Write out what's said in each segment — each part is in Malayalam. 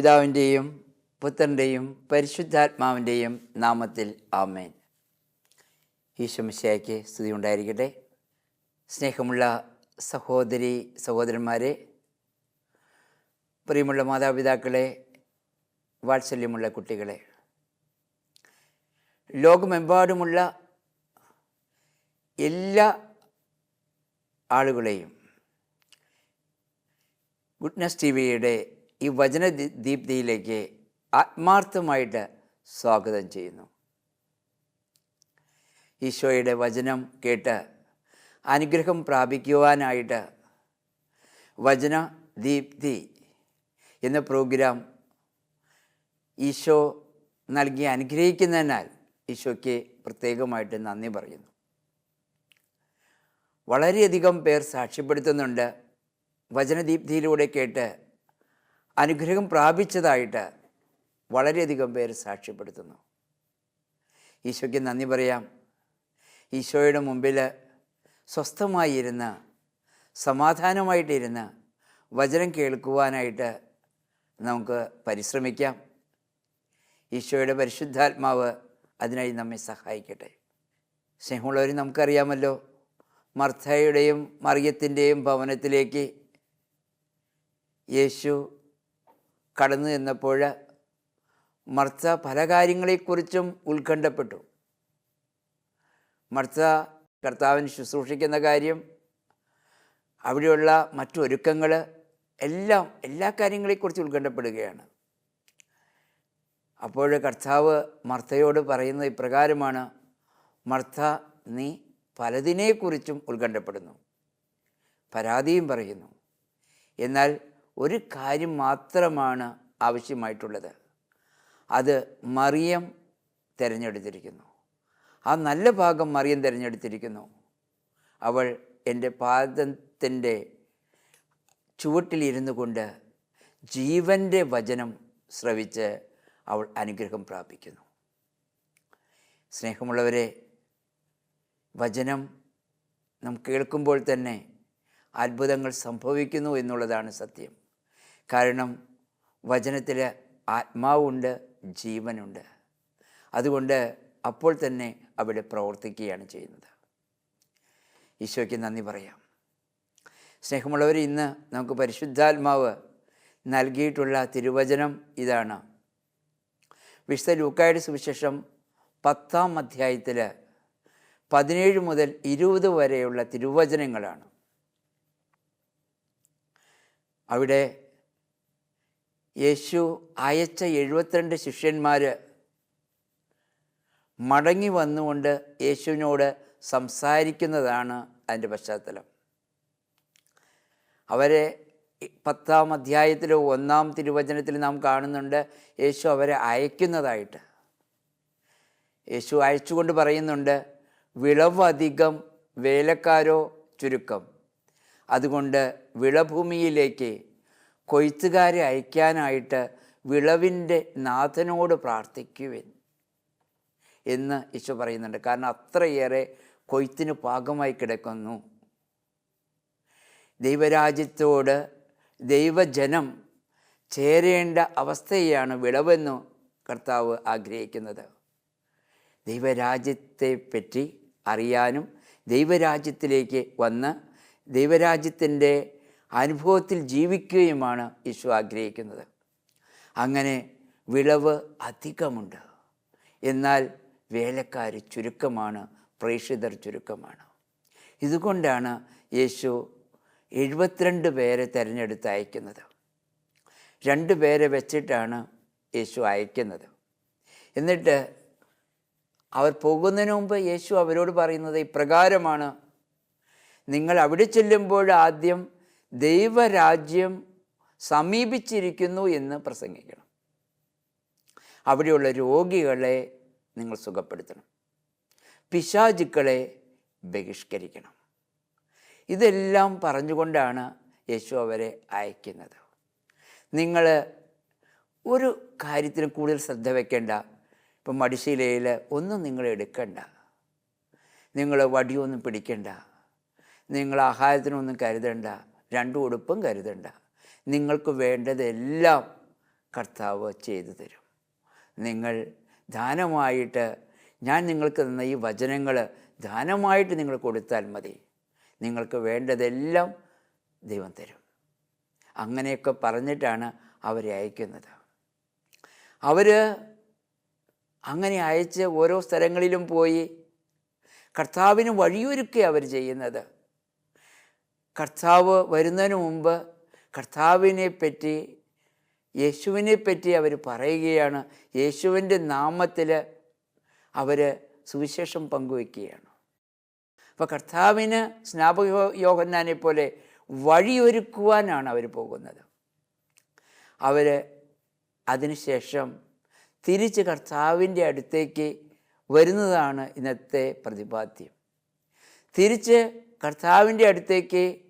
പിതാവിന്റെയും പുത്രന്റെയും പരിശുദ്ധാത്മാവിന്റെയും നാമത്തിൽ ആമേൻ. ഈശ്വമിശയ്ക്ക് സ്തുതി ഉണ്ടായിരിക്കട്ടെ. സ്നേഹമുള്ള സഹോദരി സഹോദരന്മാരെ പ്രിയമുള്ള മാതാപിതാക്കളെ വാത്സല്യമുള്ള കുട്ടികളെ ലോകമെമ്പാടുമുള്ള എല്ലാ ആളുകളെയും ഗുഡ്നസ് ടി വിയുടെ ഈ വചന ദീപ്തിയിലേക്ക് ആത്മാർത്ഥമായിട്ട് സ്വാഗതം ചെയ്യുന്നു. ഈശോയുടെ വചനം കേട്ട് അനുഗ്രഹം പ്രാപിക്കുവാനായിട്ട് വചന ദീപ്തി എന്ന പ്രോഗ്രാം ഈശോ നൽകി അനുഗ്രഹിക്കുന്നതിനാൽ ഈശോയ്ക്ക് പ്രത്യേകമായിട്ട് നന്ദി പറയുന്നു. വളരെയധികം പേർ സാക്ഷ്യപ്പെടുത്തുന്നുണ്ട് വചനദീപ്തിയിലൂടെ കേട്ട് അനുഗ്രഹം പ്രാപിച്ചതായിട്ട് വളരെയധികം പേര് സാക്ഷ്യപ്പെടുത്തുന്നു. ഈശോയ്ക്ക് നന്ദി പറയാം. ഈശോയുടെ മുമ്പിൽ സ്വസ്ഥമായിരുന്ന് സമാധാനമായിട്ടിരുന്ന് വചനം കേൾക്കുവാനായിട്ട് നമുക്ക് പരിശ്രമിക്കാം. ഈശോയുടെ പരിശുദ്ധാത്മാവ് അതിനായി നമ്മെ സഹായിക്കട്ടെ. സ്നേഹമുള്ളവർ നമുക്കറിയാമല്ലോ മർത്തയുടെയും മറിയത്തിന്റെയും ഭവനത്തിലേക്ക് യേശു കടന്നു ചെന്നപ്പോൾ മർച്ച പല കാര്യങ്ങളെക്കുറിച്ചും ഉത്കണ്ഠപ്പെട്ടു. മർച്ച കർത്താവിന് ശുശ്രൂഷിക്കുന്ന കാര്യം അവിടെയുള്ള മറ്റൊരുക്കങ്ങൾ എല്ലാം എല്ലാ കാര്യങ്ങളെക്കുറിച്ച് ഉത്കണ്ഠപ്പെടുകയാണ്. അപ്പോൾ കർത്താവ് മർത്തയോട് പറയുന്നത് ഇപ്രകാരമാണ് മർത്ത നീ പലതിനെക്കുറിച്ചും ഉത്കണ്ഠപ്പെടുന്നു. പരാതിയും പറയുന്നു. എന്നാൽ ഒരു കാര്യം മാത്രമാണ് ആവശ്യമായിട്ടുള്ളത്. അത് മറിയം തിരഞ്ഞെടുത്തിരിക്കുന്നു. ആ നല്ല ഭാഗം മറിയം തിരഞ്ഞെടുത്തിരിക്കുന്നു. അവൾ എന്റെ പാദത്തിന്റെ ചുവട്ടിലിരുന്നു കൊണ്ട് ജീവന്റെ വചനം ശ്രവിച്ച് അവൾ അനുഗ്രഹം പ്രാപിക്കുന്നു. സ്നേഹമുള്ളവരെ വചനം നാം കേൾക്കുമ്പോൾ തന്നെ അത്ഭുതങ്ങൾ സംഭവിക്കുന്നു എന്നുള്ളതാണ് സത്യം. കാരണം വചനത്തിൽ ആത്മാവുണ്ട് ജീവനുണ്ട്. അതുകൊണ്ട് അപ്പോൾ തന്നെ അവിടെ പ്രവർത്തിക്കുകയാണ് ചെയ്യുന്നത്. ഈശോയ്ക്ക് നന്ദി പറയാം. സ്നേഹമുള്ളവർ ഇന്ന് നമുക്ക് പരിശുദ്ധാത്മാവ് നൽകിയിട്ടുള്ള തിരുവചനം ഇതാണ്. വിശുദ്ധ ലൂക്കായുടെ സുവിശേഷം പത്താം അധ്യായത്തിൽ പതിനേഴ് മുതൽ ഇരുപത് വരെയുള്ള തിരുവചനങ്ങളാണ്. അവിടെ യേശു അയച്ച എഴുപത്തിരണ്ട് ശിഷ്യന്മാർ മടങ്ങി വന്നുകൊണ്ട് യേശുവിനോട് സംസാരിക്കുന്നതാണ് അതിന്റെ പശ്ചാത്തലം. അവരെ പത്താം അധ്യായത്തിലോ ഒന്നാം തിരുവചനത്തിൽ നാം കാണുന്നുണ്ട് യേശു അവരെ അയക്കുന്നതായിട്ട്. യേശു അയച്ചുകൊണ്ട് പറയുന്നുണ്ട് വിളവ് അധികം വേലക്കാരോ ചുരുക്കം. അതുകൊണ്ട് വിളഭൂമിയിലേക്ക് കൊയ്ത്തുകാരെ അയക്കാനായിട്ട് വിളവിന്റെ നാഥനോട് പ്രാർത്ഥിക്കുവിൻ എന്ന് ഈശോ പറയുന്നുണ്ട്. കാരണം അത്രയേറെ കൊയ്ത്തിന് പാകമായി കിടക്കുന്നു. ദൈവരാജ്യത്തോട് ദൈവജനം ചേരേണ്ട അവസ്ഥയാണ് വിളവെന്ന് കർത്താവ് ആഗ്രഹിക്കുന്നത്. ദൈവരാജ്യത്തെ പറ്റി അറിയാനും ദൈവരാജ്യത്തിലേക്ക് വന്ന് ദൈവരാജ്യത്തിന്റെ അനുഭവത്തിൽ ജീവിക്കുകയുമാണ് യേശു ആഗ്രഹിക്കുന്നത്. അങ്ങനെ വിളവ് അധികമുണ്ട്. എന്നാൽ വേലക്കാർ ചുരുക്കമാണ് പ്രേക്ഷിതർ ചുരുക്കമാണ്. ഇതുകൊണ്ടാണ് യേശു എഴുപത്തിരണ്ട് പേരെ തിരഞ്ഞെടുത്ത് അയക്കുന്നത് രണ്ട് പേരെ വെച്ചിട്ടാണ് യേശു അയക്കുന്നത്. എന്നിട്ട് അവർ പോകുന്നതിന് മുമ്പ് യേശു അവരോട് പറയുന്നത് ഇപ്രകാരമാണ്. നിങ്ങൾ അവിടെ ചെല്ലുമ്പോൾ ആദ്യം ദൈവരാജ്യം സമീപിച്ചിരിക്കുന്നു എന്ന് പ്രസംഗിക്കണം. അവിടെയുള്ള രോഗികളെ നിങ്ങൾ സുഖപ്പെടുത്തണം. പിശാചുക്കളെ ബഹിഷ്കരിക്കണം. ഇതെല്ലാം പറഞ്ഞുകൊണ്ടാണ് യേശു അവരെ അയക്കുന്നത്. നിങ്ങൾ ഒരു കാര്യത്തിന് കൂടുതൽ ശ്രദ്ധ വയ്ക്കേണ്ട ഇപ്പം മടിശീലയിൽ ഒന്നും നിങ്ങൾ എടുക്കണ്ട. നിങ്ങൾ വടിയൊന്നും പിടിക്കണ്ട. നിങ്ങൾ ആഹാരത്തിനൊന്നും കരുതണ്ട. രണ്ടു ഉടുപ്പും കരുതണ്ട. നിങ്ങൾക്ക് വേണ്ടതെല്ലാം കർത്താവ് ചെയ്തു തരും. നിങ്ങൾ ദാനമായിട്ട് ഞാൻ നിങ്ങൾക്ക് തന്ന ഈ വചനങ്ങൾ ദാനമായിട്ട് നിങ്ങൾ കൊടുത്താൽ മതി. നിങ്ങൾക്ക് വേണ്ടതെല്ലാം ദൈവം തരും. അങ്ങനെയൊക്കെ പറഞ്ഞിട്ടാണ് അവരെ അയക്കുന്നത്. അവർ അങ്ങനെ അയച്ച് ഓരോ സ്ഥലങ്ങളിലും പോയി കർത്താവിന് വഴിയൊരുക്കുക അവർ ചെയ്യുന്നത്. കർത്താവ് വരുന്നതിന് മുമ്പ് കർത്താവിനെ പറ്റി യേശുവിനെ പറ്റി അവർ പറയുകയാണ്. യേശുവിന്റെ നാമത്തിൽ അവർ സുവിശേഷം പങ്കുവെക്കുകയാണ് അപ്പോൾ കർത്താവിന് സ്നാപക യോഹന്നാനെ പോലെ വഴിയൊരുക്കുവാനാണ് അവർ പോകുന്നത്. അവർ അതിനുശേഷം തിരിച്ച് കർത്താവിന്റെ അടുത്തേക്ക് വരുന്നതാണ് ഇന്നത്തെ പ്രതിപാദ്യം. തിരിച്ച് കർത്താവിന്റെ അടുത്തേക്ക്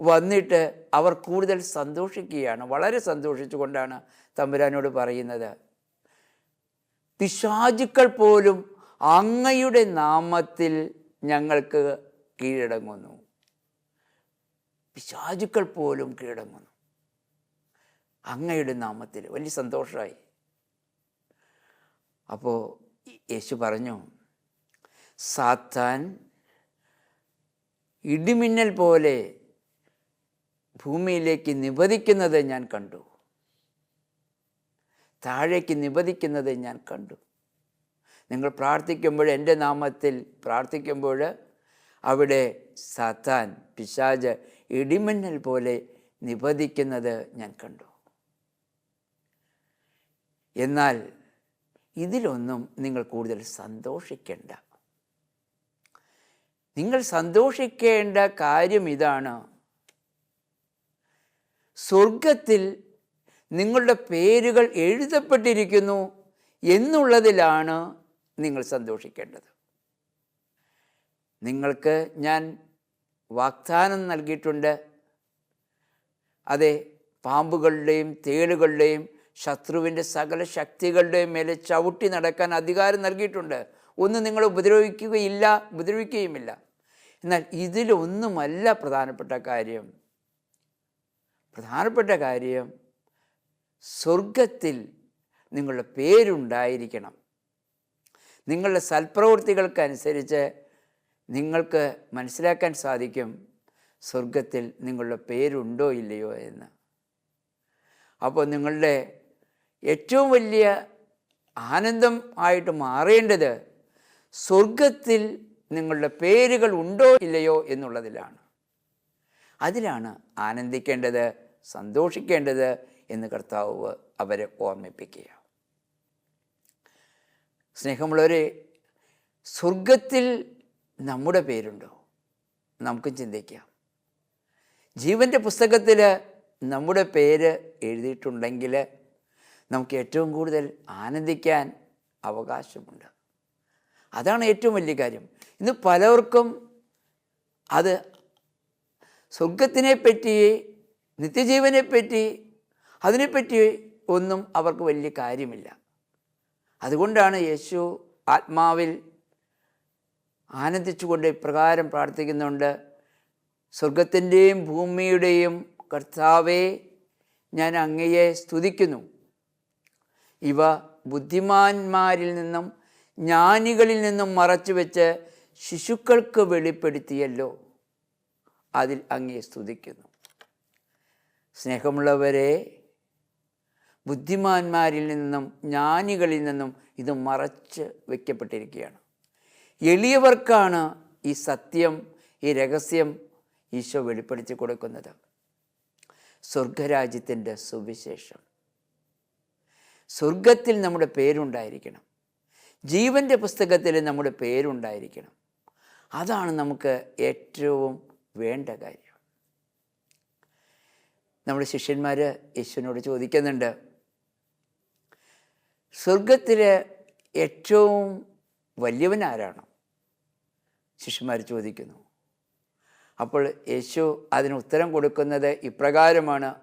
വന്നിട്ട് അവർ കൂടുതൽ സന്തോഷിക്കുകയാണ്. വളരെ സന്തോഷിച്ചുകൊണ്ടാണ് തമ്പുരാനോട് പറയുന്നത്. പിശാചുക്കൾ പോലും അങ്ങയുടെ നാമത്തിൽ ഞങ്ങൾക്ക് കീഴടങ്ങുന്നു. പിശാചുക്കൾ പോലും കീഴടങ്ങുന്നു. അങ്ങയുടെ നാമത്തിൽ. വലിയ സന്തോഷമായി. അപ്പോൾ യേശു പറഞ്ഞു സാത്താൻ ഇടിമിന്നൽ പോലെ ഭൂമിയിലേക്ക് നിപതിക്കുന്നത് ഞാൻ കണ്ടു. താഴേക്ക് നിപതിക്കുന്നത് ഞാൻ കണ്ടു. നിങ്ങൾ പ്രാർത്ഥിക്കുമ്പോൾ എന്റെ നാമത്തിൽ പ്രാർത്ഥിക്കുമ്പോൾ അവിടെ സത്താൻ പിശാജ് ഇടിമിന്നൽ പോലെ നിപതിക്കുന്നത് ഞാൻ കണ്ടു. എന്നാൽ ഇതിലൊന്നും നിങ്ങൾ കൂടുതൽ സന്തോഷിക്കേണ്ട. നിങ്ങൾ സന്തോഷിക്കേണ്ട കാര്യം ഇതാണ്. സ്വർഗത്തിൽ നിങ്ങളുടെ പേരുകൾ എഴുതപ്പെട്ടിരിക്കുന്നു എന്നുള്ളതിലാണ് നിങ്ങൾ സന്തോഷിക്കേണ്ടത്. നിങ്ങൾക്ക് ഞാൻ വാഗ്ദാനം നൽകിയിട്ടുണ്ട്. അതെ പാമ്പുകളുടെയും തേളുകളുടെയും ശത്രുവിന്റെ സകല ശക്തികളുടെയും മേലെ ചവിട്ടി നടക്കാൻ അധികാരം നൽകിയിട്ടുണ്ട്. ഒന്നും നിങ്ങൾ ഉപദ്രവിക്കുകയില്ല ഉപദ്രവിക്കുകയുമില്ല. എന്നാൽ ഇതിലൊന്നുമല്ല പ്രധാനപ്പെട്ട കാര്യം. പ്രധാനപ്പെട്ട കാര്യം സ്വർഗത്തിൽ നിങ്ങളുടെ പേരുണ്ടായിരിക്കണം. നിങ്ങളുടെ സൽപ്രവൃത്തികൾക്കനുസരിച്ച് നിങ്ങൾക്ക് മനസ്സിലാക്കാൻ സാധിക്കും സ്വർഗത്തിൽ നിങ്ങളുടെ പേരുണ്ടോ ഇല്ലയോ എന്ന്. അപ്പോൾ നിങ്ങളുടെ ഏറ്റവും വലിയ ആനന്ദം ആയിട്ട് മാറേണ്ടത് സ്വർഗത്തിൽ നിങ്ങളുടെ പേരുകൾ ഉണ്ടോ ഇല്ലയോ എന്നുള്ളതിലാണ്. അതിലാണ് ആനന്ദിക്കേണ്ടത് സന്തോഷിക്കേണ്ടത് എന്ന് കർത്താവ് അവരെ ഓർമ്മിപ്പിക്കുക. സ്നേഹമുള്ളവരെ സ്വർഗത്തിൽ നമ്മുടെ പേരുണ്ടോ? നമുക്ക് ചിന്തിക്കാം. ജീവന്റെ പുസ്തകത്തിൽ നമ്മുടെ പേര് എഴുതിയിട്ടുണ്ടെങ്കിൽ നമുക്ക് ഏറ്റവും കൂടുതൽ ആനന്ദിക്കാൻ അവകാശമുണ്ട്. അതാണ് ഏറ്റവും വലിയ കാര്യം. ഇന്ന് പലർക്കും അത് സ്വർഗത്തിനെ പറ്റി നിത്യജീവനെ പറ്റി അതിനെപ്പറ്റി ഒന്നും അവർക്ക് വലിയ കാര്യമില്ല. അതുകൊണ്ടാണ് യേശു ആത്മാവിൽ ആനന്ദിച്ചുകൊണ്ട് ഇപ്രകാരം പ്രാർത്ഥിക്കുന്നുണ്ട് സ്വർഗത്തിന്റെയും ഭൂമിയുടെയും കർത്താവെ ഞാൻ അങ്ങയെ സ്തുതിക്കുന്നു. ഇവ ബുദ്ധിമാന്മാരിൽ നിന്നും ജ്ഞാനികളിൽ നിന്നും മറച്ചു വെച്ച് ശിശുക്കൾക്ക് വെളിപ്പെടുത്തിയല്ലോ. അതിൽ അങ്ങേ സ്തുതിക്കുന്നു. സ്നേഹമുള്ളവരെ ബുദ്ധിമാന്മാരിൽ നിന്നും ജ്ഞാനികളിൽ നിന്നും ഇത് മറച്ച് വയ്ക്കപ്പെട്ടിരിക്കുകയാണ് എളിയവർക്കാണ് ഈ സത്യം ഈ രഹസ്യം ഈശോ വെളിപ്പെടുത്തി കൊടുക്കുന്നത്. സ്വർഗരാജ്യത്തിന്റെ സുവിശേഷം. സ്വർഗത്തിൽ നമ്മുടെ പേരുണ്ടായിരിക്കണം. ജീവന്റെ പുസ്തകത്തിൽ നമ്മുടെ പേരുണ്ടായിരിക്കണം. അതാണ് നമുക്ക് ഏറ്റവും വേണ്ട കാര്യം. നമ്മുടെ ശിഷ്യന്മാർ യേശുവിനോട് ചോദിക്കുന്നുണ്ട് സ്വർഗത്തിൽ ഏറ്റവും വലിയവൻ ആരാണ്? ശിഷ്യന്മാർ ചോദിക്കുന്നു. അപ്പോൾ യേശു അതിന് ഉത്തരം കൊടുക്കുന്നത് ഇപ്രകാരമാണ്.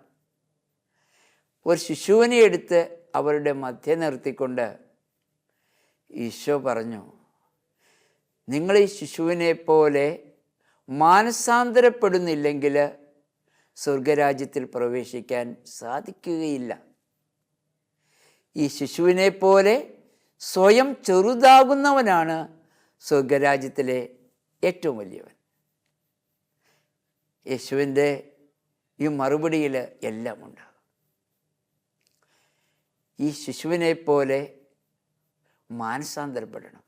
ഒരു ശിശുവിനെ എടുത്ത് അവരുടെ മധ്യ നിർത്തിക്കൊണ്ട് ഈശോ പറഞ്ഞു നിങ്ങൾ ഈ ശിശുവിനെ പോലെ മാനസാന്തരപ്പെടുന്നില്ലെങ്കിൽ സ്വർഗരാജ്യത്തിൽ പ്രവേശിക്കാൻ സാധിക്കുകയില്ല. ഈ ശിശുവിനെ പോലെ സ്വയം ചെറുതാകുന്നവനാണ് സ്വർഗരാജ്യത്തിലെ ഏറ്റവും വലിയവൻ. യേശുവിന്റെ ഈ മറുപടിയിൽ എല്ലാം ഉണ്ട് ഈ ശിശുവിനെ പോലെ മാനസാന്തരപ്പെടണം.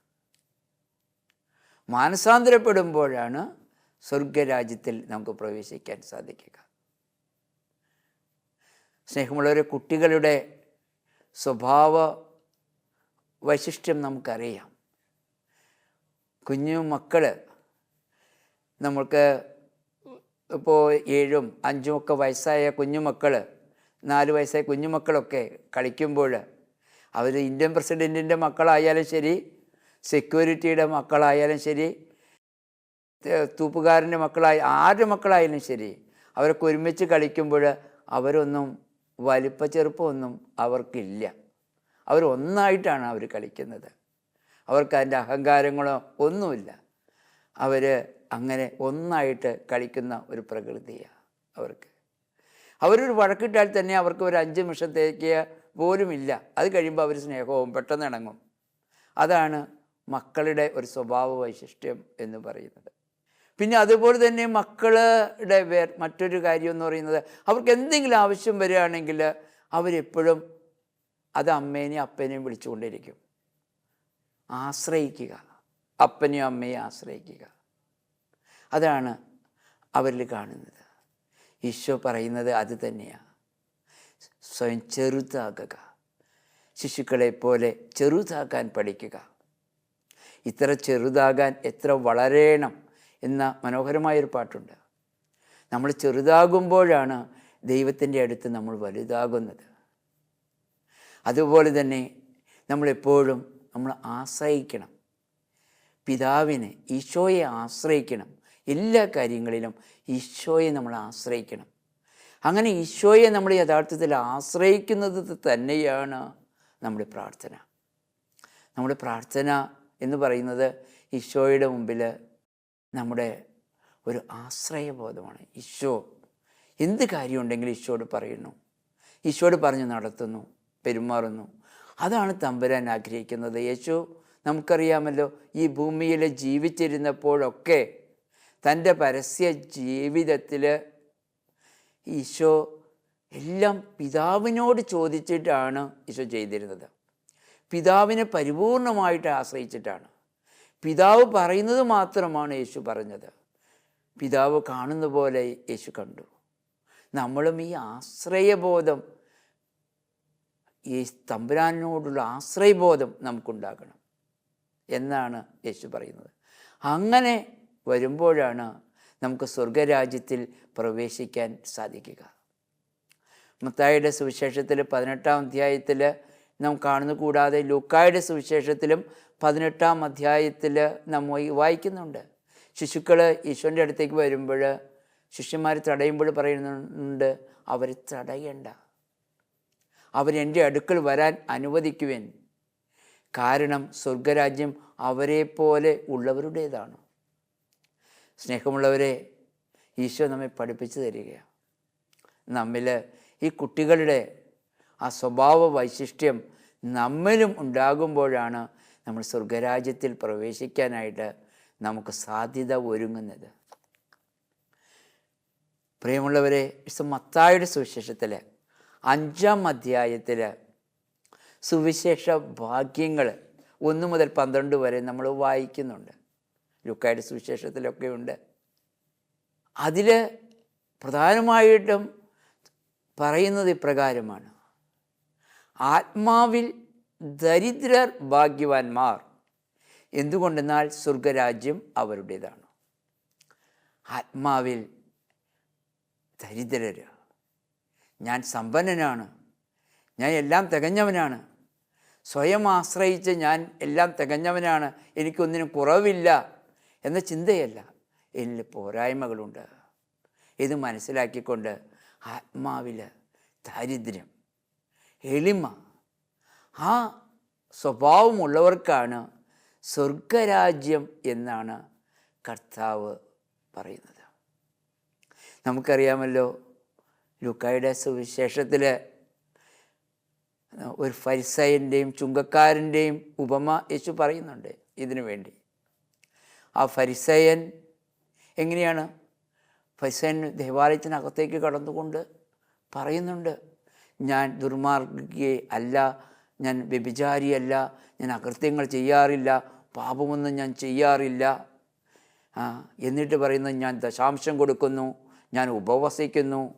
മാനസാന്തരപ്പെടുമ്പോഴാണ് സ്വർഗരാജ്യത്തിൽ നമുക്ക് പ്രവേശിക്കാൻ സാധിക്കുക. സ്നേഹമുള്ളവരെ കുട്ടികളുടെ സ്വഭാവ വൈശിഷ്ട്യം നമുക്കറിയാം. കുഞ്ഞു മക്കൾ നമ്മൾക്ക് ഇപ്പോൾ ഏഴും അഞ്ചും ഒക്കെ വയസ്സായ കുഞ്ഞുമക്കൾ നാല് വയസ്സായ കുഞ്ഞുമക്കളൊക്കെ കളിക്കുമ്പോൾ അവർ ഇന്ത്യൻ പ്രസിഡന്റിന്റെ മക്കളായാലും ശരി സെക്യൂരിറ്റിയുടെ മക്കളായാലും ശരി തൂപ്പുകാരന്റെ മക്കളായി ആരുടെ മക്കളായാലും ശരി അവരൊക്കെ ഒരുമിച്ച് കളിക്കുമ്പോൾ അവരൊന്നും വലിപ്പ ചെറുപ്പമൊന്നും അവർക്കില്ല. അവരൊന്നായിട്ടാണ് അവർ കളിക്കുന്നത്. അവർക്ക് അതിന്റെ അഹങ്കാരങ്ങളോ ഒന്നുമില്ല. അവർ അങ്ങനെ ഒന്നായിട്ട് കളിക്കുന്ന ഒരു പ്രകൃതിയാണ് അവർക്ക്. അവരൊരു വഴക്കിട്ടാൽ തന്നെ അവർക്ക് ഒരു അഞ്ച് നിമിഷത്തേക്ക് പോലുമില്ല. അത് കഴിയുമ്പോൾ അവർ സ്നേഹവും പെട്ടെന്ന് ഇണങ്ങും. അതാണ് മക്കളുടെ ഒരു സ്വഭാവ വൈശിഷ്ട്യം എന്ന് പറയുന്നത്. പിന്നെ അതുപോലെ തന്നെ മക്കളുടെ വേ മറ്റൊരു കാര്യം എന്ന് പറയുന്നത് അവർക്ക് എന്തെങ്കിലും ആവശ്യം വരികയാണെങ്കിൽ അവരെപ്പോഴും അത് അമ്മേനെയും അപ്പനെയും വിളിച്ചുകൊണ്ടിരിക്കും ആശ്രയിക്കുക. അപ്പനെയും അമ്മയെയും ആശ്രയിക്കുക. അതാണ് അവരിൽ കാണുന്നത്. ഈശോ പറയുന്നത് അത് തന്നെയാണ് സ്വയം ചെറുതാകുക ശിശുക്കളെ പോലെ ചെറുതാകാൻ പഠിക്കുക. ഇത്ര ചെറുതാകാൻ എത്ര വളരേണം എന്ന മനോഹരമായൊരു പാട്ടുണ്ട്. നമ്മൾ ചെറുതാകുമ്പോഴാണ് ദൈവത്തിന്റെ അടുത്ത് നമ്മൾ വലുതാകുന്നത്. അതുപോലെ തന്നെ നമ്മളെപ്പോഴും നമ്മൾ ആശ്രയിക്കണം. പിതാവിനെ ഈശോയെ ആശ്രയിക്കണം. എല്ലാ കാര്യങ്ങളിലും ഈശോയെ നമ്മൾ ആശ്രയിക്കണം. അങ്ങനെ ഈശോയെ നമ്മൾ യഥാർത്ഥത്തിൽ ആശ്രയിക്കുന്നത് തന്നെയാണ് നമ്മുടെ പ്രാർത്ഥന. നമ്മുടെ പ്രാർത്ഥന എന്ന് പറയുന്നത് ഈശോയുടെ മുമ്പിൽ നമ്മുടെ ഒരു ആശ്രയബോധമാണ്. ഈശോ എന്ത് കാര്യമുണ്ടെങ്കിലും ഈശോട് പറയുന്നു. ഈശോട് പറഞ്ഞ് നടത്തുന്നു പെരുമാറുന്നു. അതാണ് തമ്പുരാൻ ആഗ്രഹിക്കുന്നത്. യേശു നമുക്കറിയാമല്ലോ ഈ ഭൂമിയിൽ ജീവിച്ചിരുന്നപ്പോഴൊക്കെ തന്റെ പരസ്യ ജീവിതത്തിൽ ഈശോ എല്ലാം പിതാവിനോട് ചോദിച്ചിട്ടാണ് ഈശോ ചെയ്തിരുന്നത്. പിതാവിനെ പരിപൂർണമായിട്ട് ആശ്രയിച്ചിട്ടാണ്. പിതാവ് പറയുന്നത് മാത്രമാണ് യേശു പറഞ്ഞത്. പിതാവ് കാണുന്ന പോലെ യേശു കണ്ടു. നമ്മളും ഈ ആശ്രയബോധം ഈ തമ്പുരാനോടുള്ള ആശ്രയബോധം നമുക്കുണ്ടാക്കണം എന്നാണ് യേശു പറയുന്നത്. അങ്ങനെ വരുമ്പോഴാണ് നമുക്ക് സ്വർഗരാജ്യത്തിൽ പ്രവേശിക്കാൻ സാധിക്കുക. മത്തായിയുടെ സുവിശേഷത്തിൽ പതിനെട്ടാം അധ്യായത്തിൽ നാം കാണുന്നു കൂടാതെ ലൂക്കായുടെ സുവിശേഷത്തിലും പതിനെട്ടാം അധ്യായത്തിൽ നാം വായി- വായിക്കുന്നുണ്ട്. ശിശുക്കൾ ഈശോന്റെ അടുത്തേക്ക് വരുമ്പോൾ ശിഷ്യന്മാർ തടയുമ്പോൾ പറയുന്നുണ്ട് അവർ തടയണ്ട. അവരെന്റെ അടുക്കൽ വരാൻ അനുവദിക്കുവേൻ. കാരണം സ്വർഗരാജ്യം അവരെപ്പോലെ പോലെ ഉള്ളവരുടേതാണ്. സ്നേഹമുള്ളവരെ ഈശോ നമ്മെ പഠിപ്പിച്ചു തരികയാണ്. നമ്മിൽ ഈ കുട്ടികളുടെ ആ സ്വഭാവ വൈശിഷ്ട്യം നമ്മിലും ഉണ്ടാകുമ്പോഴാണ് നമ്മൾ സ്വർഗരാജ്യത്തിൽ പ്രവേശിക്കാനായിട്ട് നമുക്ക് സാധ്യത ഒരുങ്ങുന്നത്. പ്രിയമുള്ളവരെ മത്തായുടെ സുവിശേഷത്തിൽ അഞ്ചാം അധ്യായത്തിൽ സുവിശേഷ ഭാഗ്യങ്ങൾ ഒന്ന് മുതൽ പന്ത്രണ്ട് വരെ നമ്മൾ വായിക്കുന്നുണ്ട്. ലുക്കായുടെ സുവിശേഷത്തിലൊക്കെ ഉണ്ട്. അതിൽ പ്രധാനമായിട്ടും പറയുന്നത് ഇപ്രകാരമാണ്. ആത്മാവിൽ ദരിദ്രർ ഭാഗ്യവാന്മാർ. എന്തുകൊണ്ടെന്നാൽ സ്വർഗരാജ്യം അവരുടേതാണ്. ആത്മാവിൽ ദരിദ്രർ ഞാൻ സമ്പന്നനാണ്. ഞാൻ എല്ലാം തികഞ്ഞവനാണ്. സ്വയം ആശ്രയിച്ച് ഞാൻ എല്ലാം തികഞ്ഞവനാണ്. എനിക്കൊന്നിനും കുറവില്ല. എന്ന ചിന്തയല്ല. എന്നിൽ പോരായ്മകളുണ്ട്. ഇത് മനസ്സിലാക്കിക്കൊണ്ട് ആത്മാവിൽ ദാരിദ്ര്യം എളിമ ആ സ്വഭാവമുള്ളവർക്കാണ് സ്വർഗരാജ്യം എന്നാണ് കർത്താവ് പറയുന്നത്. നമുക്കറിയാമല്ലോ ലുക്കായുടെ സുവിശേഷത്തിൽ ഒരു ഫരിസൈന്റെയും ചുങ്കക്കാരന്റെയും ഉപമ യേശു പറയുന്നുണ്ട് ഇതിനു വേണ്ടി ആ ഫരിസയൻ എങ്ങനെയാണ്? ഫരിസയൻ ദേവാലയത്തിനകത്തേക്ക് കടന്നുകൊണ്ട് പറയുന്നുണ്ട് ഞാൻ ദുർമാർഗിയെ അല്ല ഞാൻ വ്യഭിചാരിയല്ല ഞാൻ അകൃത്യങ്ങൾ ചെയ്യാറില്ല പാപമൊന്നും ഞാൻ ചെയ്യാറില്ല. എന്നിട്ട് പറയുന്നത് ഞാൻ ദശാംശം കൊടുക്കുന്നു ഞാൻ ഉപവസിക്കുന്നു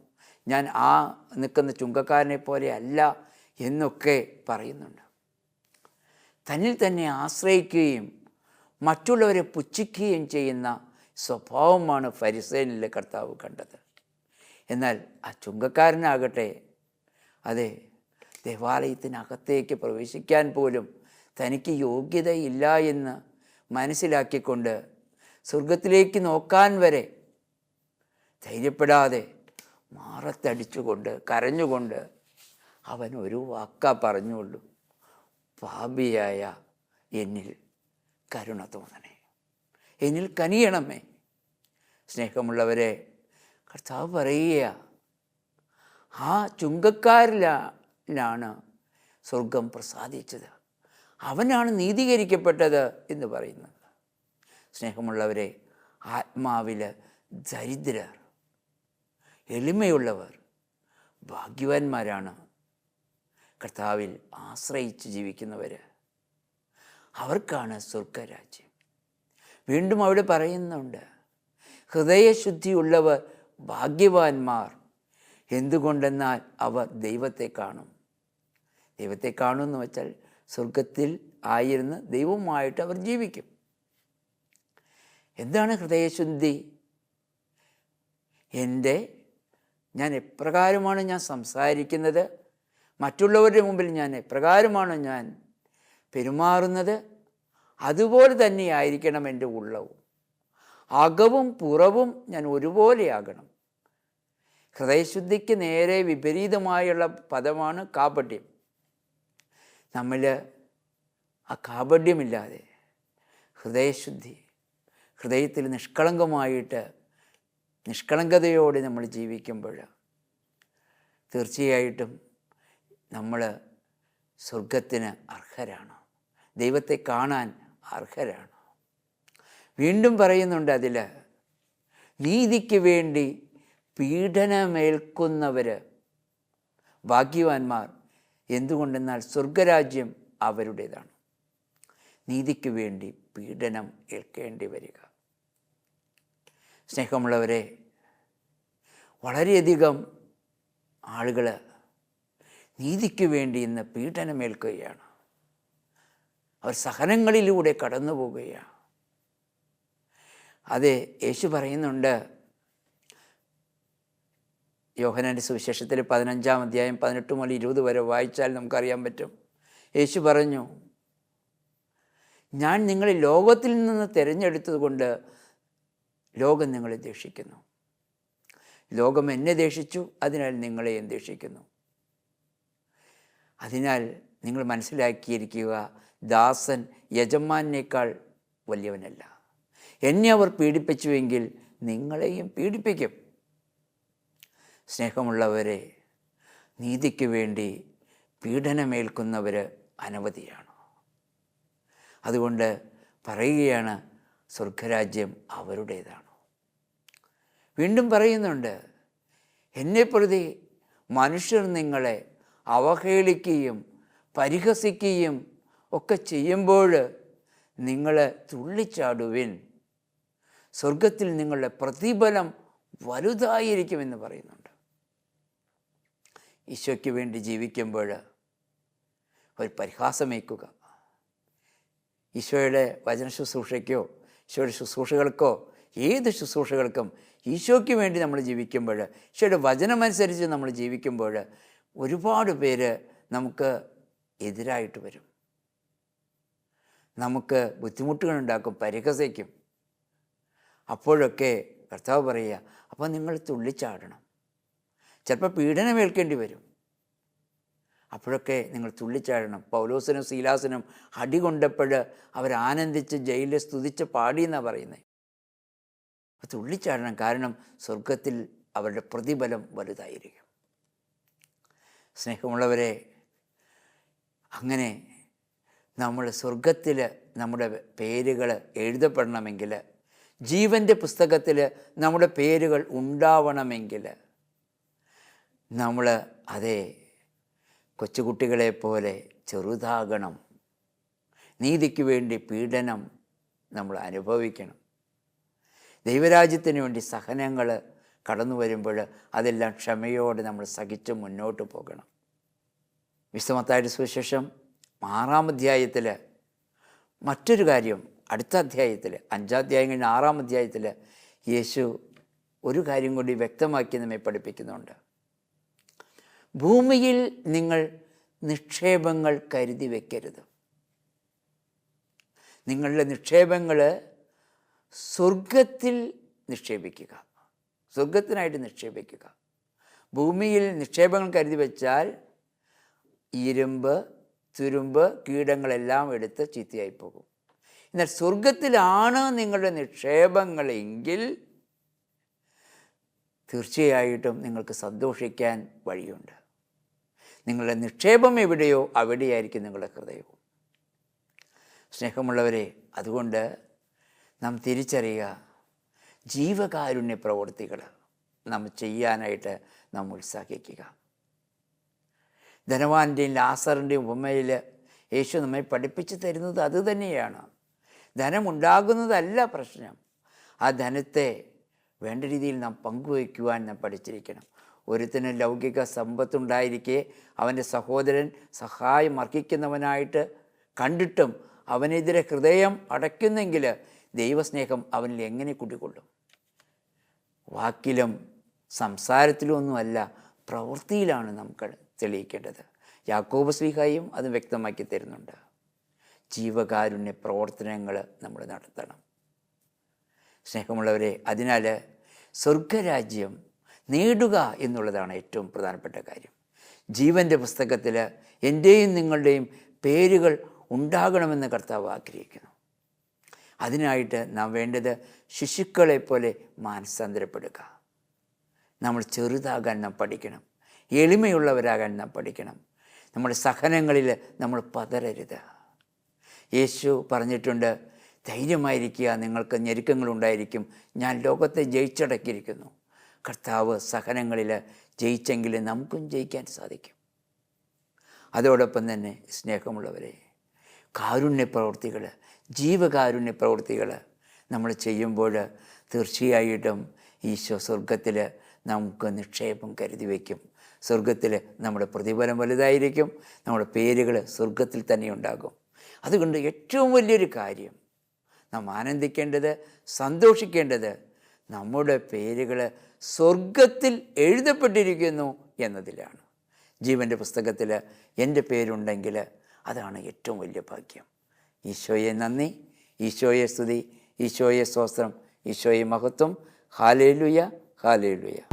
ഞാൻ ആ നിൽക്കുന്ന ചുങ്കക്കാരനെ പോലെ അല്ല എന്നൊക്കെ പറയുന്നുണ്ട്. തന്നിൽ തന്നെ ആശ്രയിക്കുകയും മറ്റുള്ളവരെ പുച്ഛിക്കുകയും ചെയ്യുന്ന സ്വഭാവമാണ് ഫരിസേനിലെ കർത്താവ് കണ്ടത്. എന്നാൽ ആ ചുങ്കക്കാരനാകട്ടെ അതെ ദേവാലയത്തിനകത്തേക്ക് പ്രവേശിക്കാൻ പോലും തനിക്ക് യോഗ്യതയില്ല എന്ന് മനസ്സിലാക്കിക്കൊണ്ട് സ്വർഗത്തിലേക്ക് നോക്കാൻ വരെ ധൈര്യപ്പെടാതെ മാറത്തടിച്ചുകൊണ്ട് കരഞ്ഞുകൊണ്ട് അവൻ ഒരു വാക്കാ പറഞ്ഞുള്ളൂ പാപിയായ എന്നിൽ കരുണ തോന്നണേ. എന്നിൽ കനിയണമേ. സ്നേഹമുള്ളവരെ കർത്താവ് പറയുക ആ ചുങ്കക്കാരിലാണ് സ്വർഗം പ്രസാദിച്ചത്. അവനാണ് നീതീകരിക്കപ്പെട്ടത് എന്ന് പറയുന്നത്. സ്നേഹമുള്ളവരെ ആത്മാവിൽ ദരിദ്രർ എളിമയുള്ളവർ ഭാഗ്യവാന്മാരാണ്. കർത്താവിൽ ആശ്രയിച്ച് ജീവിക്കുന്നവർ അവർക്കാണ് സ്വർഗരാജ്യം. വീണ്ടും അവിടെ പറയുന്നുണ്ട് ഹൃദയശുദ്ധിയുള്ളവർ ഭാഗ്യവാന്മാർ. എന്തുകൊണ്ടെന്നാൽ അവർ ദൈവത്തെ കാണും. ദൈവത്തെ കാണുമെന്ന് വെച്ചാൽ സ്വർഗത്തിൽ ആയിരുന്ന ദൈവവുമായിട്ട് അവർ ജീവിക്കും. എന്താണ് ഹൃദയശുദ്ധി? എന്റെ ഞാൻ എപ്രകാരമാണ് ഞാൻ സംസാരിക്കുന്നത്? മറ്റുള്ളവരുടെ മുമ്പിൽ ഞാൻ എപ്രകാരമാണ് ഞാൻ പെരുമാറുന്നത് അതുപോലെ തന്നെയായിരിക്കണം എന്റെ ഉള്ളവും. അകവും പുറവും ഞാൻ ഒരുപോലെയാകണം. ഹൃദയശുദ്ധിക്ക് നേരെ വിപരീതമായുള്ള പദമാണ് കാപട്യം. നമ്മൾ ആ കാപട്യമില്ലാതെ ഹൃദയശുദ്ധി ഹൃദയത്തിൽ നിഷ്കളങ്കമായിട്ട് നിഷ്കളങ്കതയോടെ നമ്മൾ ജീവിക്കുമ്പോൾ തീർച്ചയായിട്ടും നമ്മൾ സ്വർഗത്തിന് അർഹരാണ്. ദൈവത്തെ കാണാൻ അർഹരാണ്. വീണ്ടും പറയുന്നുണ്ട് അതിൽ നീതിക്ക് വേണ്ടി പീഡനമേൽക്കുന്നവർ ഭാഗ്യവാന്മാർ എന്തുകൊണ്ടെന്നാൽ സ്വർഗരാജ്യം അവരുടേതാണ്. നീതിക്ക് വേണ്ടി പീഡനം ഏൽക്കേണ്ടി വരിക. സ്നേഹമുള്ളവരെ വളരെയധികം ആളുകൾ നീതിക്ക് വേണ്ടി ഇന്ന് പീഡനമേൽക്കുകയാണ്. അവർ സഹനങ്ങളിലൂടെ കടന്നു പോവുകയാണ്. അതെ യേശു പറയുന്നുണ്ട്. യോഹനാന്റെ സുവിശേഷത്തിൽ പതിനഞ്ചാം അധ്യായം പതിനെട്ട് മുതൽ ഇരുപത് വരെ വായിച്ചാൽ നമുക്കറിയാൻ പറ്റും. യേശു പറഞ്ഞു ഞാൻ നിങ്ങളെ ലോകത്തിൽ നിന്ന് തിരഞ്ഞെടുത്തത് കൊണ്ട് ലോകം നിങ്ങളെ ദേഷിക്കുന്നു ലോകം എന്നെ ദേഷിച്ചു അതിനാൽ നിങ്ങളെയും ദേഷിക്കുന്നു അതിനാൽ നിങ്ങൾ മനസ്സിലാക്കിയിരിക്കുക ദാസൻ യജമാനേക്കാൾ വലിയവനല്ല. എന്നെ അവർ പീഡിപ്പിച്ചുവെങ്കിൽ നിങ്ങളെയും പീഡിപ്പിക്കും. സ്നേഹമുള്ളവരെ നീതിക്ക് വേണ്ടി പീഡനമേൽക്കുന്നവർ അനവധിയാണ്. അതുകൊണ്ട് പറയുകയാണ് സ്വർഗരാജ്യം അവരുടേതാണ്. വീണ്ടും പറയുന്നുണ്ട് എന്നെ പ്രതി മനുഷ്യർ നിങ്ങളെ അവഹേളിക്കുകയും പരിഹസിക്കുകയും ഒക്കെ ചെയ്യുമ്പോൾ നിങ്ങൾ തുള്ളിച്ചാടുവിൻ. സ്വർഗത്തിൽ നിങ്ങളുടെ പ്രതിഫലം വലുതായിരിക്കുമെന്ന് പറയുന്നുണ്ട്. ഈശോയ്ക്ക് വേണ്ടി ജീവിക്കുമ്പോൾ ഒരു പരിഹാസമേക്കുക ഈശോയുടെ വചന ശുശ്രൂഷയ്ക്കോ ഈശോയുടെ ശുശ്രൂഷകൾക്കോ ഏത് ശുശ്രൂഷകൾക്കും ഈശോയ്ക്ക് വേണ്ടി നമ്മൾ ജീവിക്കുമ്പോൾ ഈശോയുടെ വചനമനുസരിച്ച് നമ്മൾ ജീവിക്കുമ്പോൾ ഒരുപാട് പേര് നമുക്ക് എതിരായിട്ട് വരും. നമുക്ക് ബുദ്ധിമുട്ടുകളുണ്ടാക്കും പരിഹസിക്കും. അപ്പോഴൊക്കെ കർത്താവ് പറയുക അപ്പോൾ നിങ്ങൾ തുള്ളിച്ചാടണം. ചിലപ്പോൾ പീഡനമേൽക്കേണ്ടി വരും. അപ്പോഴൊക്കെ നിങ്ങൾ തുള്ളിച്ചാടണം. പൗലോസിനും സീലാസിനും അടി കൊണ്ടപ്പോൾ അവരാനന്ദിച്ച് ജയിലിൽ സ്തുതിച്ച് പാടി എന്നാണ് പറയുന്നത് തുള്ളിച്ചാടണം കാരണം സ്വർഗത്തിൽ അവരുടെ പ്രതിഫലം വലുതായിരിക്കും. സ്നേഹമുള്ളവരെ അങ്ങനെ നമ്മൾ സ്വർഗത്തിൽ നമ്മുടെ പേരുകൾ എഴുതപ്പെടണമെങ്കിൽ ജീവന്റെ പുസ്തകത്തിൽ നമ്മുടെ പേരുകൾ ഉണ്ടാവണമെങ്കിൽ നമ്മൾ അതേ കൊച്ചുകുട്ടികളെ പോലെ ചെറുതാകണം. നീതിക്ക് വേണ്ടി പീഡനം നമ്മൾ അനുഭവിക്കണം. ദൈവരാജ്യത്തിന് വേണ്ടി സഹനങ്ങൾ കടന്നു വരുമ്പോൾ അതെല്ലാം ക്ഷമയോടെ നമ്മൾ സഹിച്ച് മുന്നോട്ട് പോകണം. വിശ്വമത്തായ സുവിശേഷം ആറാം അധ്യായത്തിൽ മറ്റൊരു കാര്യം അടുത്ത അധ്യായത്തിൽ അഞ്ചാധ്യായം കഴിഞ്ഞ് ആറാം അധ്യായത്തിൽ യേശു ഒരു കാര്യം കൂടി വ്യക്തമാക്കി നമ്മെ പഠിപ്പിക്കുന്നുണ്ട്. ഭൂമിയിൽ നിങ്ങൾ നിക്ഷേപങ്ങൾ കരുതി വയ്ക്കരുത് നിങ്ങളുടെ നിക്ഷേപങ്ങൾ സ്വർഗത്തിൽ നിക്ഷേപിക്കുക. സ്വർഗത്തിനായിട്ട് നിക്ഷേപിക്കുക. ഭൂമിയിൽ നിക്ഷേപങ്ങൾ കരുതി വെച്ചാൽ ഇരുമ്പ് തുരുമ്പ് കീടങ്ങളെല്ലാം എടുത്ത് ചീത്തയായി പോകും എന്നാൽ സ്വർഗത്തിലാണ് നിങ്ങളുടെ നിക്ഷേപങ്ങളെങ്കിൽ തീർച്ചയായിട്ടും നിങ്ങൾക്ക് സന്തോഷിക്കാൻ വഴിയുണ്ട്. നിങ്ങളുടെ നിക്ഷേപം എവിടെയോ അവിടെയായിരിക്കും നിങ്ങളുടെ ഹൃദയവും. സ്നേഹമുള്ളവരെ അതുകൊണ്ട് നാം തിരിച്ചറിയുക ജീവകാരുണ്യ പ്രവൃത്തികൾ നാം ചെയ്യാനായിട്ട് നാം ഉത്സാഹിക്കുക. ധനവാന്റെയും ലാസറിന്റെയും ഉപമയിൽ യേശു നമ്മെ പഠിപ്പിച്ചു തരുന്നത് അത് തന്നെയാണ്. ധനമുണ്ടാകുന്നതല്ല പ്രശ്നം. ആ ധനത്തെ വേണ്ട രീതിയിൽ നാം പങ്കുവയ്ക്കുവാൻ നാം പഠിച്ചിരിക്കണം. ഒരുത്തിന് ലൗകിക സമ്പത്തുണ്ടായിരിക്കെ അവന്റെ സഹോദരൻ സഹായം അർഹിക്കുന്നവനായിട്ട് കണ്ടിട്ടും അവനെതിരെ ഹൃദയം അടയ്ക്കുന്നെങ്കിൽ ദൈവസ്നേഹം അവനിൽ എങ്ങനെ കുടികൊള്ളും? വാക്കിലും സംസാരത്തിലും ഒന്നുമല്ല പ്രവൃത്തിയിലാണ് നമുക്ക് തെളിയിക്കേണ്ടത്. യാക്കോബ് സ്ലീഹായും അത് വ്യക്തമാക്കി തരുന്നുണ്ട്. ജീവകാരുണ്യ പ്രവർത്തനങ്ങൾ നമ്മൾ നടത്തണം. സ്നേഹമുള്ളവരെ അതിനാൽ സ്വർഗരാജ്യം നേടുക എന്നുള്ളതാണ് ഏറ്റവും പ്രധാനപ്പെട്ട കാര്യം. ജീവന്റെ പുസ്തകത്തിൽ എന്റെയും നിങ്ങളുടെയും പേരുകൾ ഉണ്ടാകണമെന്ന് കർത്താവ് ആഗ്രഹിക്കുന്നു. അതിനായിട്ട് നാം വേണ്ടത് ശിശുക്കളെ പോലെ മാനസാന്തരപ്പെടുക. നമ്മൾ ചെറുതാകാൻ നാം പഠിക്കണം. എളിമയുള്ളവരാകാൻ നാം പഠിക്കണം. നമ്മുടെ സഹനങ്ങളിൽ നമ്മൾ പതരരുത്. യേശു പറഞ്ഞിട്ടുണ്ട് ധൈര്യമായിരിക്കുക നിങ്ങൾക്ക് ഞെരുക്കങ്ങളുണ്ടായിരിക്കും. ഞാൻ ലോകത്തെ ജയിച്ചടക്കിയിരിക്കുന്നു. കർത്താവ് സഹനങ്ങളിൽ ജയിച്ചെങ്കിൽ നമുക്കും ജയിക്കാൻ സാധിക്കും. അതോടൊപ്പം തന്നെ സ്നേഹമുള്ളവരെ കാരുണ്യ പ്രവൃത്തികൾ ജീവകാരുണ്യ പ്രവൃത്തികൾ നമ്മൾ ചെയ്യുമ്പോൾ തീർച്ചയായിട്ടും ഈശോ സ്വർഗത്തിൽ നമുക്ക് നിക്ഷേപം കരുതി വയ്ക്കും. സ്വർഗത്തിൽ നമ്മുടെ പ്രതിഫലം വലുതായിരിക്കും. നമ്മുടെ പേരുകൾ സ്വർഗത്തിൽ തന്നെ ഉണ്ടാകും അതുകൊണ്ട് ഏറ്റവും വലിയൊരു കാര്യം നാം ആനന്ദിക്കേണ്ടത് സന്തോഷിക്കേണ്ടത് നമ്മുടെ പേരുകൾ സ്വർഗത്തിൽ എഴുതപ്പെട്ടിരിക്കുന്നു എന്നതിലാണ്. ജീവന്റെ പുസ്തകത്തിൽ എന്റെ പേരുണ്ടെങ്കിൽ അതാണ് ഏറ്റവും വലിയ ഭാഗ്യം. ഈശോയെ നന്ദി ഈശോയെ സ്തുതി ഈശോയെ സ്വസ്ത്രം ഈശോയെ മഹത്വം. ഹാലേലുയ ഹാലേലുയ.